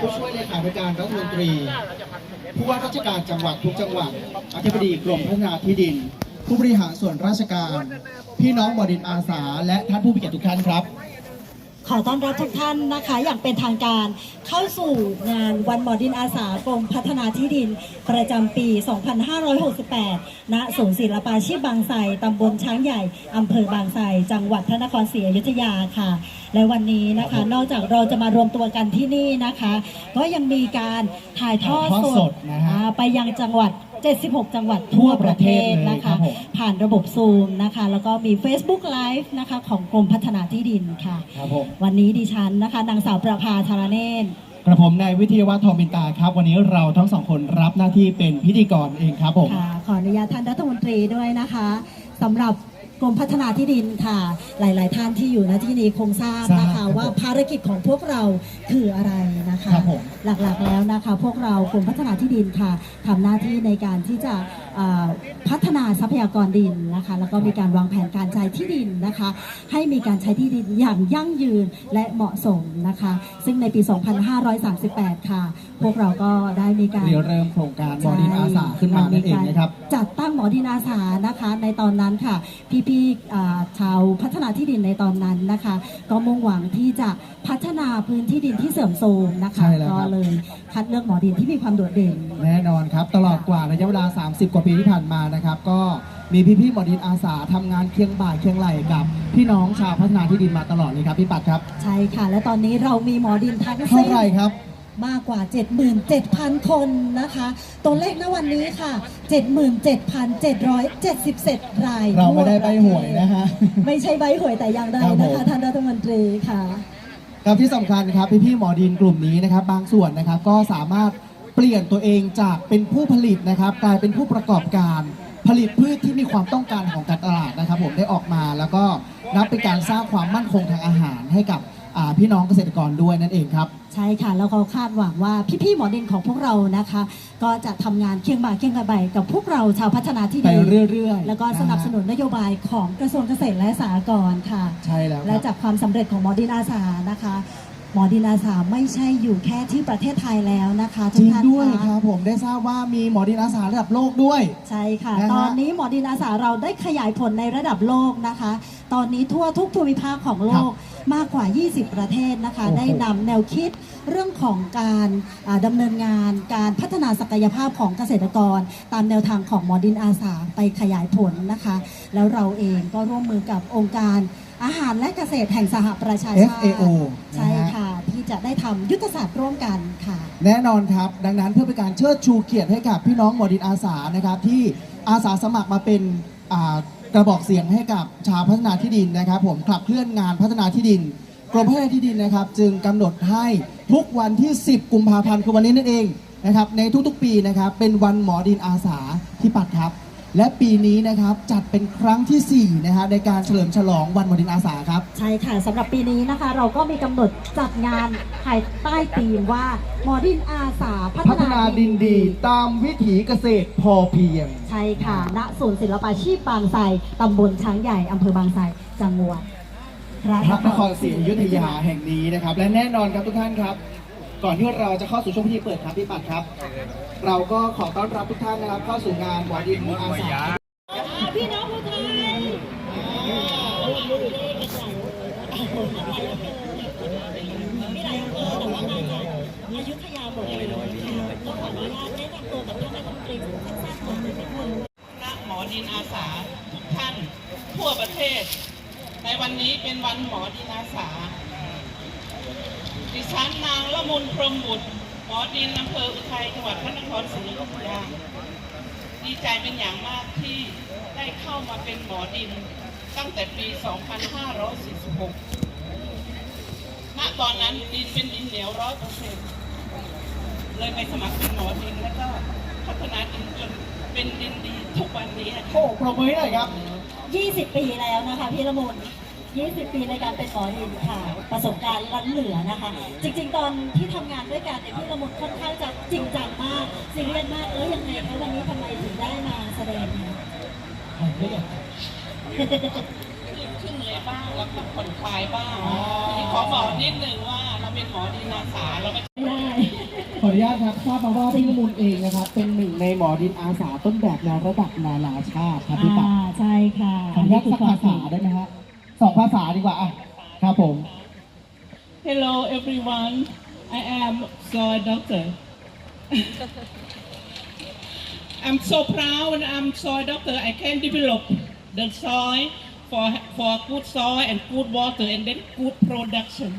ผู้ช่วยเลขาธิการรัฐมนตรี ผู้ว่าราชการจังหวัดทุกจังหวัด อธิบดีกรมพัฒนาที่ดิน ผู้บริหารส่วนราชการ พี่น้องบดินอาสา และท่านผู้มีเกียรติทุกท่านครับ ขอต้อนรับทุกท่านนะคะ อย่างเป็นทางการเข้าสู่งานวันหมอดินอาสากรมพัฒนาที่ดิน ประจำปี 2568 ณ ศูนย์ศิลปาชีพบางไทรตำบลช้างใหญ่อำเภอบางไทรจังหวัดพระนครศรีอยุธยาค่ะ และวันนี้นะคะ นอกจากเราจะมารวมตัวกันที่นี่นะคะ ก็ยังมีการถ่ายทอดถ่ายทอดสสดดนะฮะอ่าไปยังจังหวัด 76 จังหวัดทั่วประเทศนะคะทั่วประเทศเลยครับผมผ่านระบบซูมนะคะ แล้วก็มี Facebook Live นะคะของกรมพัฒนาที่ดินค่ะ ครับผมวันนี้ดิฉันนะคะนางสาวประภาธารเนศกระผมนายวิทยาวัฒน์ทองบินตาครับ วันนี้เราทั้งสองคนรับหน้าที่เป็นพิธีกรเองครับผม ค่ะ ขออนุญาตท่านรัฐมนตรีด้วยนะคะสำหรับ กรมพัฒนาที่ดินค่ะ หลาย ๆ ท่านที่อยู่ณที่นี้คงทราบนะทราคะบว่าภารกิจของพวกเราคืออะไรนะคะ ครับผมหลัก ๆ แล้วนะคะ พวกเรากรมพัฒนาที่ดินค่ะทำหน้าที่ในการที่จะเอ่อ พัฒนาทรัพยากรดินนะคะ แล้วก็มีการวางแผนการใช้ที่ดินนะคะ ให้มีการใช้ที่ดินอย่างยั่งยืนและเหมาะสมนะคะ ซึ่งในปี 2538 ค่ะ พวกเราก็ได้มีการเรียวเริ่มโครงการบดินอาสาขึ้นมานั่นเองนะครับ จัดตั้งหมอดินอาสานะคะ ในตอนนั้นค่ะ พี่ๆอ่าชาวพัฒนาที่ดินในตอนนั้นนะคะ ก็มุ่งหวังที่จะพัฒนาพื้นที่ดินที่เสื่อมโทรมนะคะใช่แล้วคก็รับเลยคัดเลือกหมอดินที่มีความโดดเด่นแน่นอนครับ ตลอดกว่าระยะเวลา 30 กว่าปีที่ผ่านมานะครับ ก็มีพี่ๆหมอดินอาสาทำงานเคียงบ่ายเคียงไหลกับพี่น้องชาวพัฒนาที่ดินมาตลอดเลยครับพี่ปัดครับใช่ค่ะ และตอนนี้เรามีหมอดินทั้งเท่าสิ้น ไหร่ครับ มากกว่า 77,000 คนนะคะ ตัวเลขณวันนี้ค่ะ 77,777 รายเราไม่ได้ใบหวยนะฮะ ไม่ใช่ใบหวยแต่อย่างใดครับผมนะคะ ท่านรัฐมนตรีค่ะ ครับที่สำคัญครับพี่ๆหมอดินกลุ่มนี้นะครับ บางส่วนนะครับก็สามารถ เปลี่ยนตัวเองจากเป็นผู้ผลิตนะครับ กลายเป็นผู้ประกอบการผลิตพืชที่มีความต้องการของการตลาดนะครับผมได้ออกมาแล้วก็นับเป็นการสร้างความมั่นคงทางอาหารให้กับอ่าพี่น้องเกษตรกรด้วยนั่นเองครับ ใช่ค่ะ แล้วก็คาดหวังว่าพี่ๆหมอดินของพวกเรานะคะ ก็จะทำงานเคียงบ่าเคียงกระใบกับพวกเราชาวพัฒนาที่ไปดินเรื่อยๆ แล้วก็สนับสนุนนโยบายของกระทรวงเกษตรและสหกรณ์ค่ะ ใช่แล้วคและรับจากความสำเร็จของหมอดินอาสานะคะห มอดินอาสาไม่ใช่อยู่แค่ที่ประเทศไทยแล้วนะคะจทุกริงท่านด้วยคคะรับผมได้ทราบว่ามีหมอดินอาสาระดับโลกด้วย ใช่ค่ะ นะฮะ ตอนนี้หมอดินอาสาเราได้ขยายผลในระดับโลกนะคะ ตอนนี้ทั่วทุกภูมิภาคของโลกมากกว่า 20 ประเทศนะคะโอ้โหได้นำแนวคิดเรื่องของการอ่าดำเนินงาน การพัฒนาศักยภาพของเกษตรกร ตามแนวทางของหมอดินอาสาไปขยายผลนะคะ แล้วเราเองก็ร่วมมือกับองค์การอาหารและเกษตรแห่งสหประชาชาติ FAO ใช่นะฮะค่ะที่ จะได้ทำยุทธศาสตร์ร่วมกันค่ะ แน่นอนครับ ดังนั้นเพื่อเป็นการเชิดชูเกียรติให้กับพี่น้องหมอดินอาสานะครับ ที่อาสาสมัครมาเป็นอ่ากระบอกเสียงให้กับชาวพัฒนาที่ดินนะครับ ผมขับเคลื่อนงานพัฒนาที่ดินกรมพัฒนาที่ดินนะครับ จึงกำหนดให้ทุกวันที่ 10 กุมภาพันธ์คือวันนี้นั่นเองนะครับในทุกๆปีนะครับเป็นวันหมอดินอาสาที่ปัดครับ และปีนี้นะครับจัดเป็นครั้งทีสี่4 นะฮะในการเฉลิมฉลองวันหมอดินอาสาครับ ใช่ค่ะสำหรับปีนี้นะคะ เราก็มีกำหนดจัดงานภายใต้ธีมว่าหมอดินอาสาพัพัฒนาดินดี ตามวิถีเกษตรพอเพียง ใช่ค่ะ ณศูนย์ศิลปาชีพบางไทรตำบลช้างใหญ่อำเภอบางไทรจังหวัดพระพระนครศรีอยุธยาแห่งนี้นะครับ และแน่นอนครับทุกท่านครับ ก่อนที่เราจะเข้าสู่ช่วงพิธีเปิดครับพี่ปัดครับ เราก็ขอต้อนรับทุกท่านนะครับเข้าสู่งานหมอดินอาสาพี่น้องผู้ไทยมีหลายอำเภอแต่ว่ามาจากอยุธยาหมดเลยค่ะก็ขออนุญาตแนะนำตัวกับท่านรัฐมนตรีสั้นๆก่อนนะคะคณหมอดินอาสาทุกท่านทั่วประเทศ ในวันนี้เป็นวันหมอดินอาสาดิฉันนางละมุนพรหมบุตร หมอดินอำเภออุทัยจังหวัดพระนครศรีอยุธยาดีใจเป็นอย่างมากที่ได้เข้ามาเป็นหมอดินตั้งแต่ปี 2546ณตอนนั้นดินเป็นดินเหนียวร้อยเปอร์เซ็นต์เลยไปสมัครเป็นหมอดินแล้วก็พัฒนาดินจนเป็นดินดีทุกวันนี้โอะค่ะโอ้ปรบมือหน่อยครับ 20 ปีแล้วนะคะพี่ละมุน 20 ปีในการเป็นหมอดินค่ะ ประสบการณ์ล้นเหลือนะคะ จริง ๆ ตอนที่ทำงานด้วยกันเนี่ยพี่ละมุนค่อนข้างจะจริงจังมากซีเรียสมากเออยังไงคะวันนี้ทำไมถึงได้มาแสดงเนี่ยกขึ้นเหนื่อยบ้างแล้วก็ผ่อนคลายบ้างทีนี้ขอบอกนิดหนึ่งว่าเราเป็นหมอดินอาสาเราไม่ไม่ได้ ขออนุญาตครับทราบมาว่าพี่ละมุนเองนะครับ เป็นหนึ่งในหมอดินอาสาต้นแบบงานระดับนานาชาติครับพี่ตั๊กอ่าใช่ค่ะขออนุญาตสักภาษาได้ไหมฮะ สองภาษาดีกว่าอะครับผม Hello everyone I am soy doctor I'm so proud and I'm soy doctor I can develop the soil for for good soil and good water and then good production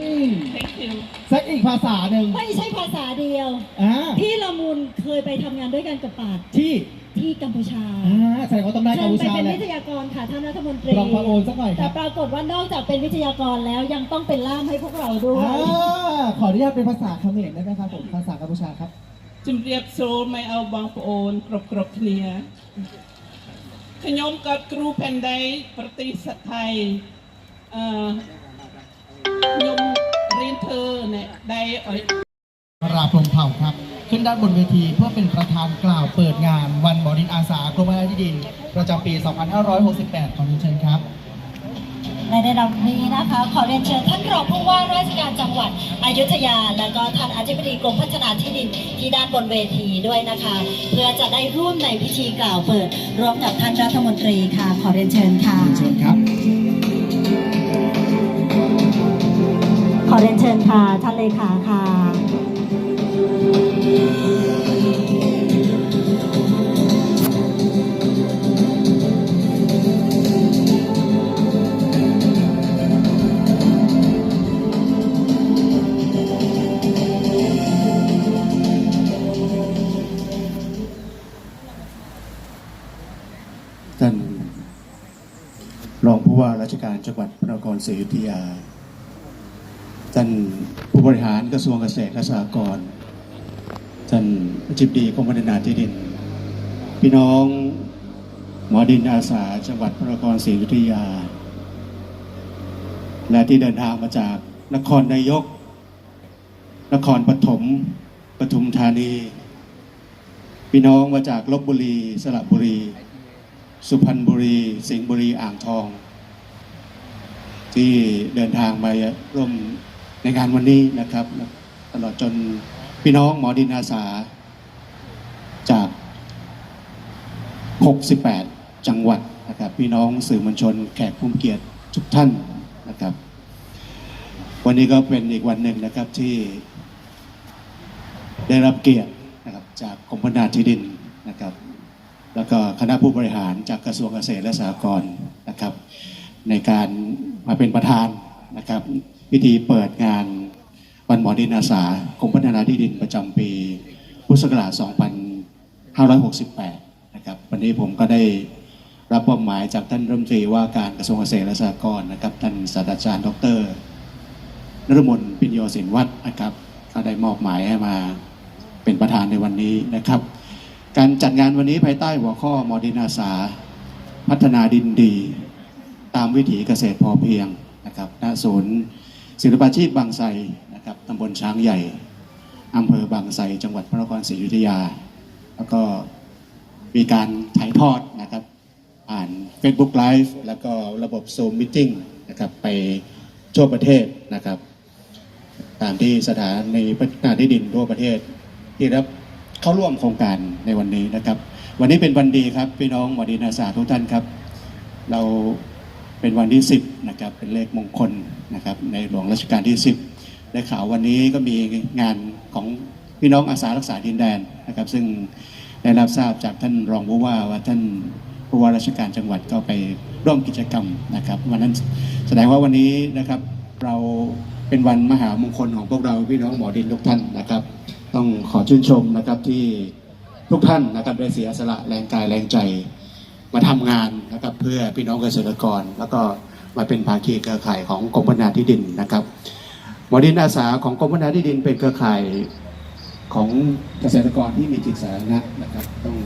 อืม Thank you สักอีกภาษาหนึ่งไม่ใช่ภาษาเดียว อ่าพี่ละมุนเคยไปทำงานด้วยกันกับปาดที่ ที่กัมพูชา อ่าแสดงว่าต้องได้ เชิ กัม ญ พู ไป ชา เป็น แหละ วิทยากรค่ะท่านรัฐมนตรี ลองพระโอนสักหน่อยค แต่ รับ ปรากฏว่านอกจากเป็นวิทยากรแล้วยังต้องเป็นล่ามให้พวกเราด้วย อ่าขออนุญาตเป็นภาษาเขมรได้ไหมครับผมภาษากัมพูชาครับ ជំរាបសួរម៉ែឪបងប្អូនគ្រប់គ្រប់គ្នាខ្ញុំក៏គ្រូផែនដីប្រទេសថៃអឺខ្ញុំរៀនធ្វើអ្នកដែលឲ្យ ราพรหมเผ่าครับ ขึ้นด้านบนเวทีเพื่อเป็นประธานกล่าวเปิดงานวันบ่อดินอาสากรมพัฒนาที่ดิน ประจำปี 2568 ขอเรียนเชิญครับ ในระดับนี้นะคะ ขอเรียนเชิญท่านรองผู้ว่าราชการจังหวัดอยุธยา และก็ท่านอธิบดีกรมพัฒนาที่ดินที่ด้านบนเวทีด้วยนะคะ เพื่อจะได้ร่วมในพิธีกล่าวเปิดร่วมกับท่านรัฐมนตรีค่ะ ขอเรียนเชิญค่ะเชิญครับ ขอเรียนเชิญค่ะท่านเลขาค่ะ ท่านรองผู้ว่าราชการจังหวัดพระนครศรีอยุธยา ท่านผู้บริหารกระทรวงเกษตรและสหกรณ์ อธิบดีกรมพัฒนาที่ดิน พี่น้องหมอดินอาสาจังหวัดพระนครศรีอยุธยา และที่เดินทางมาจากนครนายก นครปฐมปทุมธานี พี่น้องมาจากลบบุรี สระบุรี สุพรรณบุรี สิงห์บุรีอ่างทอง ที่เดินทางมาร่วมในงานวันนี้นะครับ ตลอดจนพี่น้องหมอดินอาสา จาก 68 จังหวัดนะครับพี่น้องสื่อมวลชนแขกผู้เกียรติทุกท่านนะครับ วันนี้ก็เป็นอีกวันหนึ่งนะครับที่ได้รับเกียรตินะครับจากกรมพัฒนาที่ดินนะครับ แล้วก็คณะผู้บริหารจากกระทรวงเกษตรและสหกรณ์นะครับ ในการมาเป็นประธานนะครับพิธีเปิดงานวันหมอดินอาสากรมพัฒนาที่ดินประจำปี พุทธศักราช 2568 วันนี้ผมก็ได้รับมอบหมายจากท่านรัฐมนตรีว่าการกระทรวงเกษตรและสหกรณ์นะครับ ท่านศาสตราจารย์ดรนรมนปิญโยศินวัฒน์นะครับ ก็ได้มอบหมายให้มาเป็นประธานในวันนี้นะครับ การจัดงานวันนี้ภายใต้หัวข้อมอดินาสา พัฒนาดินดี ตามวิถีเกษตรพอเพียงนะครับณศูนย์ศิลปาชีพบางไทรนะครับตำบลช้างใหญ่อำเภอบางไทรจังหวัดพระนครศรีอยุธยา แล้วก็ มีการถ่ายทอดนะครับผ่าน Facebook Live แล้วก็ระบบ Zoom Meeting นะครับไปทั่วประเทศนะครับ ตามที่สถานีพัฒนาที่ดินทั่วประเทศ ที่รับเข้าร่วมโครงการในวันนี้นะครับ วันนี้เป็นวันดีครับพี่น้องหมดีนาสาทุกท่านครับ เราเป็นวันที่ 10นะครับเป็นเลขมงคลนะครับในหลวงรัชกาลที่ 10 ได้ข่าววันนี้ก็มีงานของพี่น้องอาสารักษาดินแดนนะครับ ซึ่ง ได้รับทราบจากท่านรองผู้ว่าว่าท่านผู้ว่าราชการจังหวัดก็ไปร่วมกิจกรรมนะครับวันนั้นแสดงว่าวันนี้นะครับเราเป็นวันมหามงคลของพวกเราพี่น้องหมอดินทุกท่านนะครับ ต้องขอชื่นชมนะครับที่ทุกท่านนะครับได้เสียสละแรงกายแรงใจมาทำงานนะครับเพื่อพี่น้องเกษตรกร แล้วก็มาเป็นภาคีเครือข่ายของกรมพัฒนาที่ดินนะครับหมอดินอาสาของกรมพัฒนาที่ดินเป็นเครือข่าย ของเกษตรกรที่มีจิตสาธารณะนะครับต้อง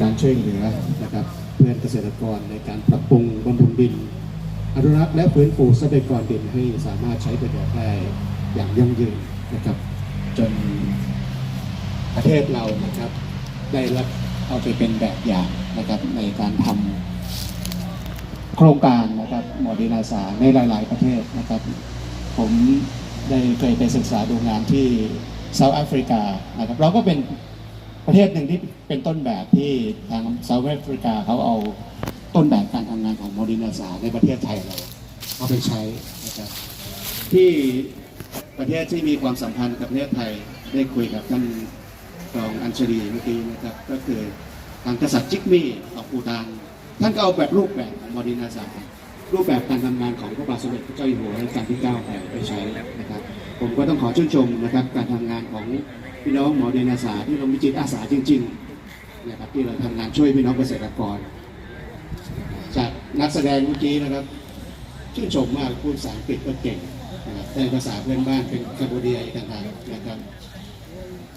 การช่วยเหลือนะครับเพื่อนเกษตรกรในการปรับปรุงบำรุงดิน อนุรักษ์และฟื้นฟูทรัพยากรดินให้สามารถใช้ประโยชน์ได้อย่างยั่งยืนนะครับ จนประเทศเรานะครับ ได้รับเอาไปเป็นแบบอย่างนะครับในการทำโครงการนะครับหมอดีนาสาในหลาย ๆ ประเทศนะครับ ผมได้เคยไปศึกษาดูงานที่ เซาท์แอฟริกานะครับเราก็เป็นประเทศหนึ่งที่เป็นต้นแบบที่ทางเซาท์แอฟริกาเขาเอาต้นแบบการทำงานของโมดินาสาในประเทศไทยเราเอาไปใช้นะครับที่ประเทศที่มีความสัมพันธ์กับประเทศไทยได้คุยกับท่านรองอัญชลีเมื่อกี้นะครับก็คือทางกษัตริย์จิกมี่ของปูตานท่านก็เอาแบบรูปแบบของโมดินาสา รูปแบบการทำงานของพระบาทสมเด็จพระเจ้าอยู่หัวรัชกาลที่9ไปไปใช้นะครับ ผมก็ต้องขอชื่นชมนะครับ การทำงานของพี่น้องหมอเดนอาสาที่เรามีจิตอาสาจริงๆนะครับที่เราทำงานช่วยพี่น้องเกษตรกร จากนักแสดงเมื่อกี้นะครับ ชื่นชมมากพูดภาษาอังกฤษก็เก่งนะครับได้ภาษาเพื่อนบ้านเป็นกัมพูเดียอีกต่างหากนะครับ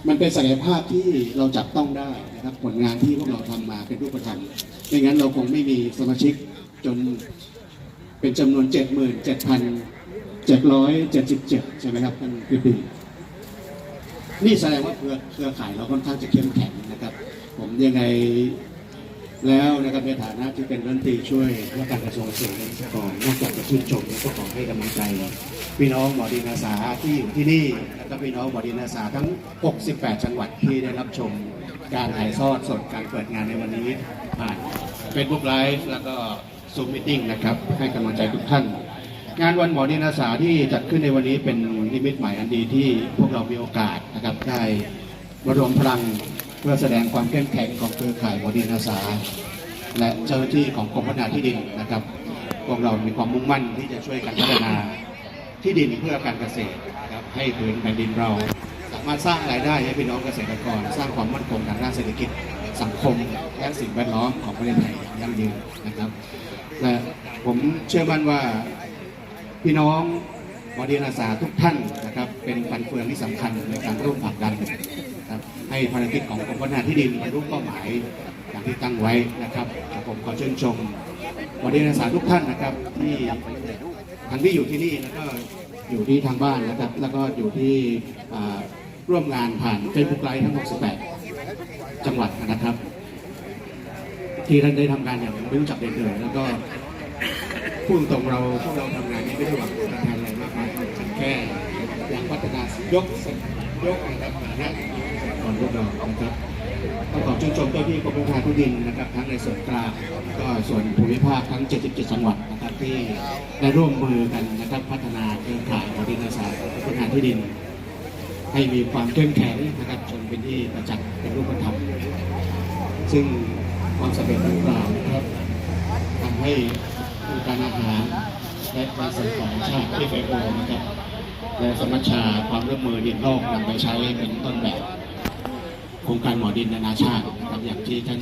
มันเป็นศักยภาพที่เราจับต้องได้นะครับ ผลงานที่พวกเราทำมาเป็นรูปธรรมไม่งั้นเราคงไม่มีสมาชิกจน เป็นจำนวน 77,777 ใช่ไหมครับท่านพิพินี่แสดงว่าเครือเครือข่ายเราค่อนข้างจะเข้มแข็งนะครับ ผมยังไงแล้วนะครับในฐานะที่เป็นรัฐมนตรีช่วยว่าการกระทรวงเกษตรและสหกรณ์นอกจากจะชื่นชมแล้วก็ขอให้กำลังใจ พี่น้องหมอดีนาสาที่อยู่ที่นี่แล้วก็พี่น้องหมอดีนาสาทั้ง 68 จังหวัดที่ได้รับชม การถ่ายทอดสดการเปิดงานในวันนี้ผ่าน Facebook Live แล้วก็ ซูมมิทติ้งนะครับ ให้กำลังใจทุกท่าน งานวันหมอดีนาสาที่จัดขึ้นในวันนี้เป็นนิมิตหมายอันดีที่พวกเรามีโอกาสนะครับได้รวบรวมพลังเพื่อแสดงความเข้มแข็งของเครือข่ายหมอดีนาสาและเจ้าหน้าที่ของกรมพัฒนาที่ดินนะครับ พวกเรามีความมุ่งมั่นที่จะช่วยกันพัฒนาที่ดินเพื่อการเกษตรนะครับให้พื้นแผ่นดินเราสามารถสร้างรายได้ให้พี่น้องเกษตรกร สร้างความมั่นคงทางด้านเศรษฐกิจสังคมและสิ่งแวดล้อมของประเทศไทยอย่างยั่งยืนนะครับ และผมเชื่อมั่นว่าพี่น้องบดีอาสาทุกท่านนะครับ เป็นฟันเฟืองที่สำคัญในการร่วมผลักดันครับให้ภารกิจของกรมพัฒนาที่ดินบรรลุเป้าหมายอย่างที่ตั้งไว้นะครับผมขอเชิญชมบดีอาสาทุกท่านนะครับ ที่ทั้งที่อยู่ที่นี่แล้วก็อยู่ที่ทางบ้านนะครับ แล้วก็อยู่ที่ร่วมงานผ่านเฟซบุ๊กไลฟ์ทั้ง 68 จังหวัดนะครับ ที่ท่านได้ทำงานอย่างไม่รู้จักเด็ดเลยแล้วก็พูดตรงเราพวกเราทำงานนี้ไม่ได้หวังผลตอบแทนอะไรมากมายแค่อยากพัฒนายกยกนะครับฐานะของพวกเรานะครับต้องขอชื่นชมเจ้าที่กรมการที่ดินนะครับ ทั้งในส่วนกลางก็ส่วนภูมิภาคทั้ง 77 จังหวัดนะครับที่ได้ร่วมมือกันนะครับพัฒนาเครือข่ายบริษัทกรมการที่ดิน ให้มีความเข้มแข็งนะครับจนเป็นที่ประจักษ์เป็นรูปธรรมซึ่ง ความสำเร็จดังกล่าวนะครับทำให้องค์การอาหารและการส่งของชาติที่ไปโอนะครับและสมัชชาความร่วมมือดินโลกนำไปใช้เป็นต้นแบบโครงการหมอดินนานาชาตินะครับอย่างที่ท่าน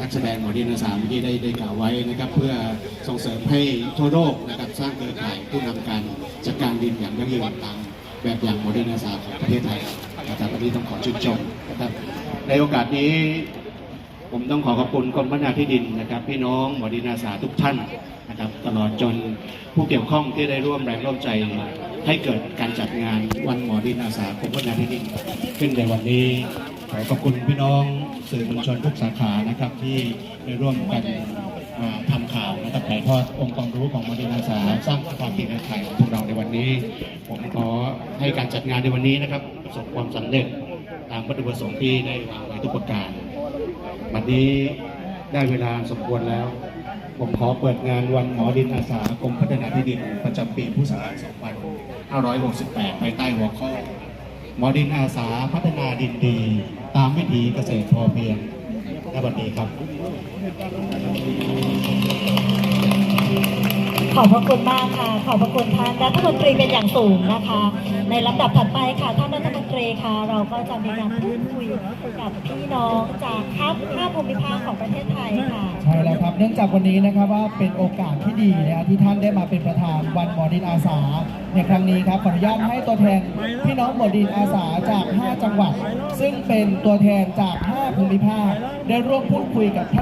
นักแสดงหมอดินอาสาเมื่อกี้ได้ได้กล่าวไว้นะครับ เพื่อส่งเสริมให้ทั่วโลกนะครับสร้างเครือข่ายผู้นำการจัดการดินอย่างยั่งยืนตามแบบอย่างหมอดินอาสาของประเทศไทยนะครับวันนี้ต้องขอชื่นชมนะครับในโอกาสนี้ ผมต้องขอขอบคุณกรมพัฒนาที่ดินนะครับ พี่น้องหมอดินาสาทุกท่านนะครับ ตลอดจนผู้เกี่ยวข้องที่ได้ร่วมแรงร่วมใจให้เกิดการจัดงานวันหมอดินอาสากรมพัฒนาที่ดิน ขึ้นในวันนี้ขอขอบคุณพี่น้องสื่อมวลชนทุกสาขานะครับที่ได้ร่วมกันมาทำข่าวนะครับถ่ายทอดองค์ความรู้ของหมอดินาสาสร้างความคิดไทยของพวกเราในวันนี้ ผมขอให้การจัดงานในวันนี้นะครับประสบความสำเร็จตามวัตถุประสงค์ที่ได้วางไว้ทุกประการ วันนี้ได้เวลาสมควรแล้ว ผมขอเปิดงานวันหมอดินอาสากรมพัฒนาที่ดินประจำปีพุทธศักราช2568 ภายใต้หัวข้อ หมอดินอาสาพัฒนาดินดี ตามวิถีเกษตรพอเพียงและวันนี้ครับ ขอบพระคุณมากค่ะ ขอบพระคุณท่านรัฐมนตรีเป็นอย่างสูงนะคะ ในลำดับถัดไปค่ะท่านรัฐมนตรี ค่ะเราก็จะมีการพูดคุยกับพี่น้องจากห้าห้าภูมิภาคของประเทศไทยค่ะ ใช่แล้วครับเนื่องจากวันนี้นะครับว่าเป็นโอกาสที่ดีนะที่ท่านได้มาเป็นประธานวันหมอดินอาสา ในครั้งนี้ครับขออนุญาตให้ตัวแทนพี่น้องหมอดินอาสาจาก 5 จังหวัด ซึ่งเป็นตัวแทนจาก 5 ภูมิภาคได้ร่วมพูดคุยกับท่าน